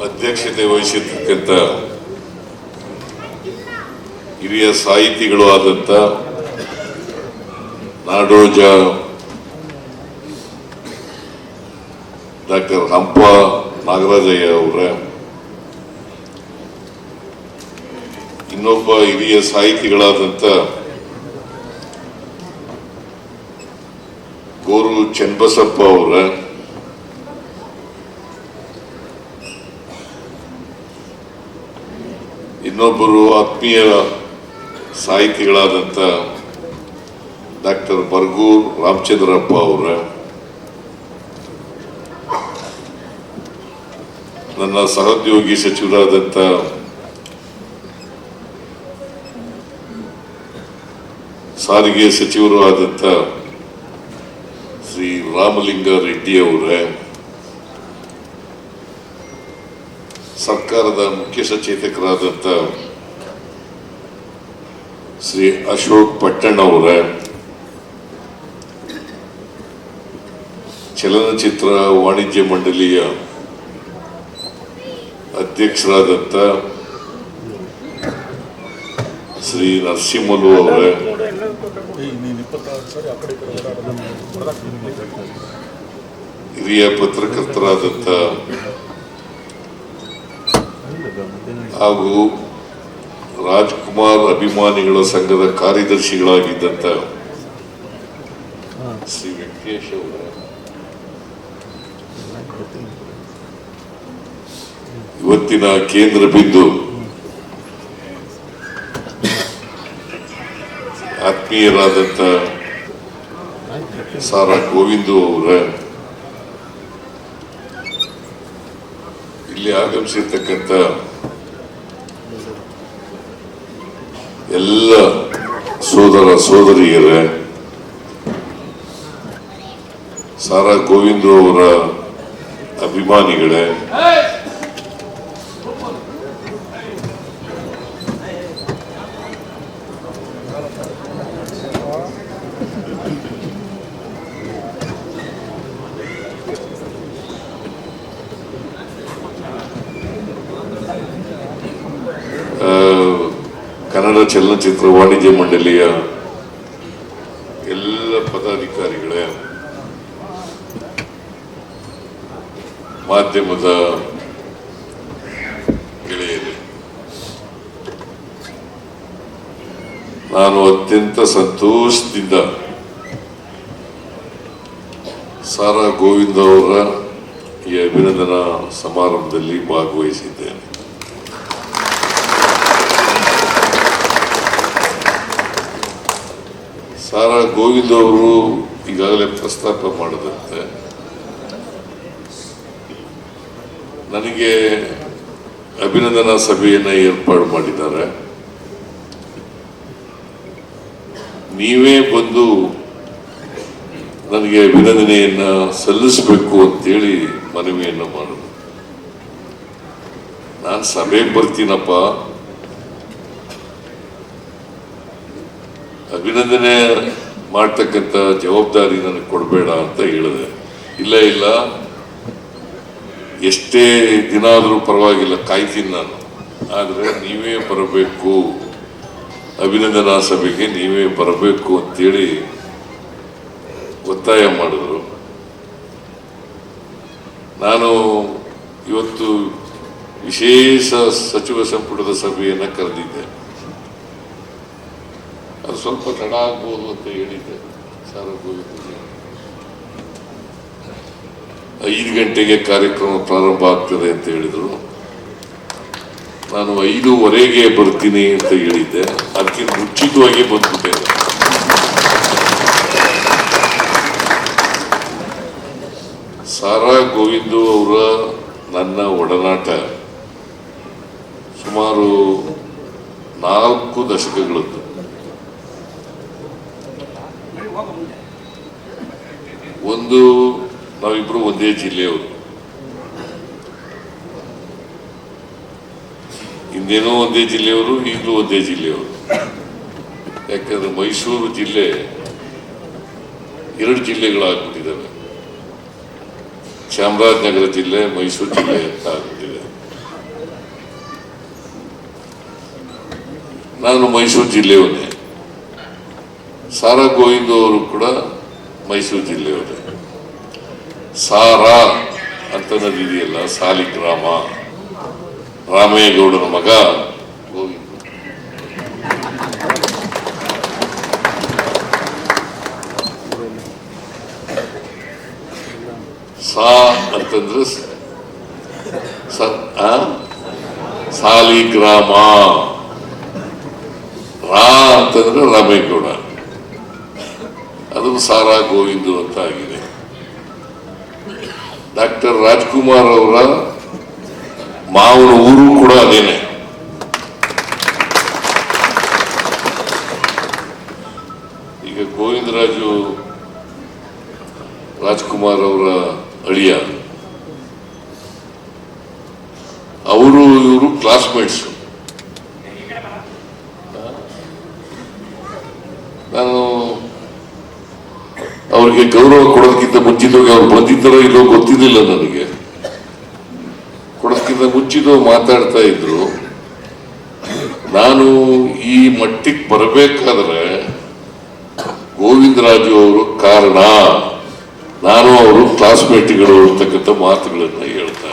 ಅಧ್ಯಕ್ಷತೆ ವಹಿಸಿರ್ತಕ್ಕಂಥ ಹಿರಿಯ ಸಾಹಿತಿಗಳು ಆದಂಥ ನಾಡೋಜ ಡಾಕ್ಟರ್ ಹಂಪ ನಾಗರಾಜಯ್ಯ ಅವರ, ಇನ್ನೊಬ್ಬ ಹಿರಿಯ ಸಾಹಿತಿಗಳಾದಂಥ ಗೋರು ಚೆನ್ನಬಸಪ್ಪ ಅವರ ಇನ್ನೊಬ್ಬರು ಆತ್ಮೀಯ ಸಾಹಿತಿಗಳಾದಂಥ ಡಾಕ್ಟರ್ ಬರ್ಗೂರ್ ರಾಮಚಂದ್ರಪ್ಪ ಅವರ ನನ್ನ ಸಹೋದ್ಯೋಗಿ ಸಚಿವರಾದಂಥ ಸಾರಿಗೆ ಸಚಿವರು ಆದಂಥ ಶ್ರೀ ರಾಮಲಿಂಗ ರೆಡ್ಡಿ ಅವರ. ಸರ್ಕಾರದ ಮುಖ್ಯ ಸಚೇತಕರಾದಂಥ ಶ್ರೀ ಅಶೋಕ್ ಪಟ್ಟಣ್ ಅವರ, ಚಲನಚಿತ್ರ ವಾಣಿಜ್ಯ ಮಂಡಳಿಯ ಅಧ್ಯಕ್ಷರಾದಂಥ ಶ್ರೀ ನರಸಿಂಹಲು ಅವರ. ಹಿರಿಯ ಪತ್ರಕರ್ತರಾದಂಥ ಹಾಗೂ ರಾಜ್ಕುಮಾರ್ ಅಭಿಮಾನಿಗಳ ಸಂಘದ ಕಾರ್ಯದರ್ಶಿಗಳಾಗಿದ್ದಂಥ ಶ್ರೀ ವೆಂಕಟೇಶ್ ಅವರ ಇವತ್ತಿನ ಕೇಂದ್ರ ಬಿಂದು ಆತ್ಮೀಯರಾದಂಥ ಸಾರಾ ಗೋವಿಂದು ಅವರ ಇಲ್ಲಿ ಆಗಮಿಸಿರ್ತಕ್ಕಂಥ ಎಲ್ಲ ಸೋದರ ಸೋದರಿಯರೇ ಸಾರಾ ಗೋವಿಂದ ಅವರ ಅಭಿಮಾನಿಗಳೇ ಕನ್ನಡ ಚಲನಚಿತ್ರ ವಾಣಿಜ್ಯ ಮಂಡಳಿಯ ಎಲ್ಲ ಪದಾಧಿಕಾರಿಗಳೇ ಮಾಧ್ಯಮದ ಗೆಳೆಯರೇ, ನಾನು ಅತ್ಯಂತ ಸಂತೋಷದಿಂದ ಸಾರಾ ಗೋವಿಂದ ಅವರ ಈ ಅಭಿನಂದನಾ ಸಮಾರಂಭದಲ್ಲಿ ಭಾಗವಹಿಸಿದ್ದೇನೆ. ಸಾರಾ ಗೋವಿಂದ್ ಅವರು ಈಗಾಗಲೇ ಪ್ರಸ್ತಾಪ ಮಾಡದಂತೆ. ನನಗೆ ಅಭಿನಂದನಾ ಸಭೆಯನ್ನು ಏರ್ಪಾಡು ಮಾಡಿದ್ದಾರೆ. ನೀವೇ ಬಂದು ನನಗೆ ಅಭಿನಂದನೆಯನ್ನ ಸಲ್ಲಿಸಬೇಕು ಅಂತೇಳಿ ಮನವಿಯನ್ನು ಮಾಡೋದು. ನಾನು ಸಭೆಗೆ ಬರ್ತೀನಪ್ಪ. ಅಭಿನಂದನೆ ಮಾಡ್ತಕ್ಕಂಥ ಜವಾಬ್ದಾರಿ ನನಗೆ ಕೊಡಬೇಡ ಅಂತ ಹೇಳಿದೆ. ಇಲ್ಲ ಇಲ್ಲ. ಎಷ್ಟೇ ದಿನ ಆದರೂ ಪರವಾಗಿಲ್ಲ, ಕಾಯ್ತೀನಿ ನಾನು. ಆದರೆ ನೀವೇ ಬರಬೇಕು. ಅಭಿನಂದನಾ ಸಭೆಗೆ ನೀವೇ ಬರಬೇಕು ಅಂತೇಳಿ ಒತ್ತಾಯ ಮಾಡಿದ್ರು. ನಾನು ಇವತ್ತು ವಿಶೇಷ ಸಚಿವ ಸಂಪುಟದ ಸಭೆಯನ್ನು ಕರೆದಿದ್ದೆ. ಸ್ವಲ್ಪ ತಡ ಆಗ್ಬೋದು ಅಂತ ಹೇಳಿದ್ದೆ. ಸಾರ ಗೋವಿಂದಜಿ ಐದು ಗಂಟೆಗೆ ಕಾರ್ಯಕ್ರಮ ಪ್ರಾರಂಭ ಆಗ್ತದೆ ಅಂತ ಹೇಳಿದರು. ನಾನು ಐದೂವರೆಗೆ ಬರ್ತೀನಿ ಅಂತ ಹೇಳಿದ್ದೆ. ಅದಕ್ಕಿಂತ ಮುಂಚಿತವಾಗಿ ಬಂದ್ಬಿಟ್ಟೆ. ಸಾರಾ ಗೋವಿಂದು ಅವರ ನನ್ನ ಒಡನಾಟ. ಸುಮಾರು ನಾಲ್ಕು ದಶಕಗಳದ್ದು. ಒಂದು ನಾವಿಬ್ರು ಒಂದೇ ಜಿಲ್ಲೆಯವರು ಹಿಂದೇನೂ ಒಂದೇ ಜಿಲ್ಲೆಯವರು ಈಗಲೂ ಒಂದೇ ಜಿಲ್ಲೆಯವರು ಯಾಕಂದ್ರೆ ಮೈಸೂರು ಜಿಲ್ಲೆ ಎರಡು ಜಿಲ್ಲೆಗಳಾಗ್ಬಿಟ್ಟಿದ್ದಾವೆ. ಚಾಮರಾಜನಗರ ಜಿಲ್ಲೆ, ಮೈಸೂರು ಜಿಲ್ಲೆ ಅಂತ ಆಗ್ಬಿಟ್ಟಿದೆ. ನಾನು ಮೈಸೂರು ಜಿಲ್ಲೆಯವನೇ. ಸಾರಾ ಗೋವಿಂದ ಅವರು ಕೂಡ ಮೈಸೂರು ಜಿಲ್ಲೆಯವರೇ. ಸಾರಾ ಇದೆಯಲ್ಲ, ಸಾಲಿಗ್ರಾಮ. ರಾಮೇಗೌಡನ ಮಗ ಗೋವಿಂದ. ಸಾ ಅಂತಂದ್ರೆ? ಸಾಲಿಗ್ರಾಮ. ರಾ ಅಂತಂದ್ರೆ ರಾಮೇಗೌಡ ಅದು ಸಾರಾ ಗೋವಿಂದು ಅಂತ ಆಗಿದೆ. ಡಾಕ್ಟರ್ ರಾಜ್ಕುಮಾರ್ ಅವರ ಮಾವನ ಊರು ಕೂಡ ಅದೇನೆ. ಈಗ ಗೋವಿಂದರಾಜು ರಾಜ್ಕುಮಾರ್ ಅವರ ಅಳಿಯ. ಅವರು ಇವರು ಕ್ಲಾಸ್ಮೇಟ್ಸ್ ನಾನು ಅವ್ರಿಗೆ ಗೌರವ ಕೊಡೋದಕ್ಕಿಂತ ಮುಂಚಿತವಾಗಿ ಅವ್ರು ಬಂದಿದ್ದಾರೋ ಇಲ್ಲೋ ಗೊತ್ತಿದ್ದಿಲ್ಲ ನನಗೆ. ಕೊಡೋದಕ್ಕಿಂತ ಮುಂಚಿತವ ಮಾತಾಡ್ತಾ ಇದ್ರು. ನಾನು ಈ ಮಟ್ಟಿಗೆ ಬರಬೇಕಾದ್ರೆ ಗೋವಿಂದರಾಜು ಅವರು ಕಾರಣ. ನಾನು ಅವರು ಕ್ಲಾಸ್ಮೇಟ್ಗಳು ಅಂತಕ್ಕಂಥ ಮಾತುಗಳನ್ನ ಹೇಳ್ತಾ